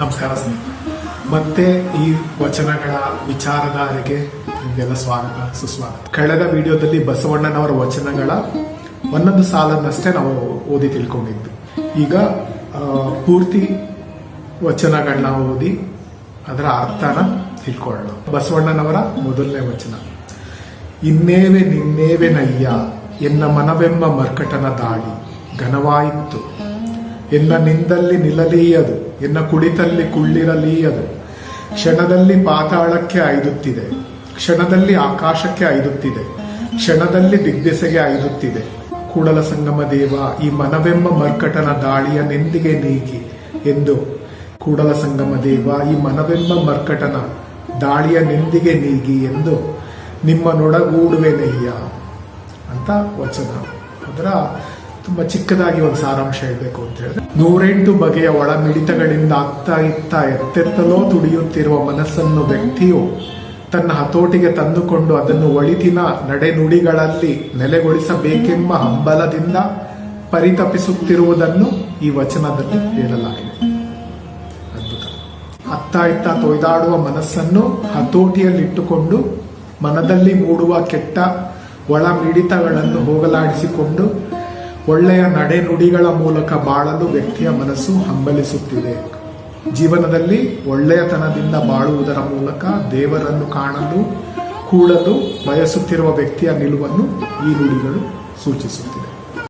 ನಮಸ್ಕಾರ ಸ್ನೇಹಿತರೆ. ಮತ್ತೆ ಈ ವಚನಗಳ ವಿಚಾರಧಾರೆಗೆ ನಿಮಗೆಲ್ಲ ಸ್ವಾಗತ, ಸುಸ್ವಾಗತ. ಕಳೆದ ವಿಡಿಯೋದಲ್ಲಿ ಬಸವಣ್ಣನವರ ವಚನಗಳ ಒಂದೊಂದು ಸಾಲನ್ನಷ್ಟೇ ನಾವು ಓದಿ ತಿಳ್ಕೊಂಡಿದ್ದು. ಈಗ ಪೂರ್ತಿ ವಚನಗಳನ್ನ ಓದಿ ಅದರ ಅರ್ಥನ ತಿಳ್ಕೊಳ್ಳೋಣ. ಬಸವಣ್ಣನವರ ಮೊದಲನೇ ವಚನ. ಇನ್ನೇವೆ ನಿನ್ನೇವೆ ನಯ್ಯ, ಎನ್ನ ಮನವೆಂಬ ಮರ್ಕಟನ ದಾಳಿ ಘನವಾಯಿತು. ಎನ್ನ ನಿಂದಲ್ಲಿ ನಿಲ್ಲಲೀಯದು, ಎನ್ನ ಕುಳಿತಲ್ಲಿ ಕುಳ್ಳಿರಲೀಯದು. ಕ್ಷಣದಲ್ಲಿ ಪಾತಾಳಕ್ಕೆ ಐದುತ್ತಿದೆ, ಕ್ಷಣದಲ್ಲಿ ಆಕಾಶಕ್ಕೆ ಐದುತ್ತಿದೆ, ಕ್ಷಣದಲ್ಲಿ ದಿಗ್ದೆಸೆಗೆ ಐದುತ್ತಿದೆ. ಕೂಡಲ ಸಂಗಮ ದೇವ, ಈ ಮನವೆಂಬ ಮರ್ಕಟನ ದಾಳಿಯ ನೆಂದಿಗೆ ನೀಗಿ ಎಂದು ಕೂಡಲ ಸಂಗಮ ದೇವ, ಈ ಮನವೆಂಬ ಮರ್ಕಟನ ದಾಳಿಯ ನೆಂದಿಗೆ ನೀಗಿ ಎಂದು ನಿಮ್ಮ ನೊಡಗೂಡುವೆನಯ್ಯ ಅಂತ ವಚನ. ಅದರ ತುಂಬಾ ಚಿಕ್ಕದಾಗಿ ಒಂದು ಸಾರಾಂಶ ಹೇಳಬೇಕು ಅಂತ ಹೇಳಿದ್ರೆ, ನೂರೆಂಟು ಬಗೆಯ ಒಳ ಮಿಡಿತಗಳಿಂದ ಅತ್ತ ಇತ್ತ ಎತ್ತೆತ್ತಲೋ ತುಡಿಯುತ್ತಿರುವ ಮನಸ್ಸನ್ನು ವ್ಯಕ್ತಿಯು ತನ್ನ ಹತೋಟಿಗೆ ತಂದುಕೊಂಡು ಅದನ್ನು ಒಳಿತಿನ ನಡೆನುಡಿಗಳಲ್ಲಿ ನೆಲೆಗೊಳಿಸಬೇಕೆಂಬ ಹಂಬಲದಿಂದ ಪರಿತಪಿಸುತ್ತಿರುವುದನ್ನು ಈ ವಚನದಲ್ಲಿ ಹೇಳಲಾಗಿದೆ. ಅದ್ಭುತ. ಅತ್ತ ಇತ್ತ ತೊಯ್ದಾಡುವ ಮನಸ್ಸನ್ನು ಹತೋಟಿಯಲ್ಲಿಟ್ಟುಕೊಂಡು ಮನದಲ್ಲಿ ಮೂಡುವ ಕೆಟ್ಟ ಒಳ ಮಿಡಿತಗಳನ್ನು ಹೋಗಲಾಡಿಸಿಕೊಂಡು ಒಳ್ಳೆಯ ನಡೆನುಡಿಗಳ ಮೂಲಕ ಬಾಳಲು ವ್ಯಕ್ತಿಯ ಮನಸ್ಸು ಹಂಬಲಿಸುತ್ತಿದೆ. ಜೀವನದಲ್ಲಿ ಒಳ್ಳೆಯತನದಿಂದ ಬಾಳುವುದರ ಮೂಲಕ ದೇವರನ್ನು ಕಾಣಲು, ಕೂಡಲು ಬಯಸುತ್ತಿರುವ ವ್ಯಕ್ತಿಯ ನಿಲುವನ್ನು ಈ ನುಡಿಗಳು ಸೂಚಿಸುತ್ತಿದೆ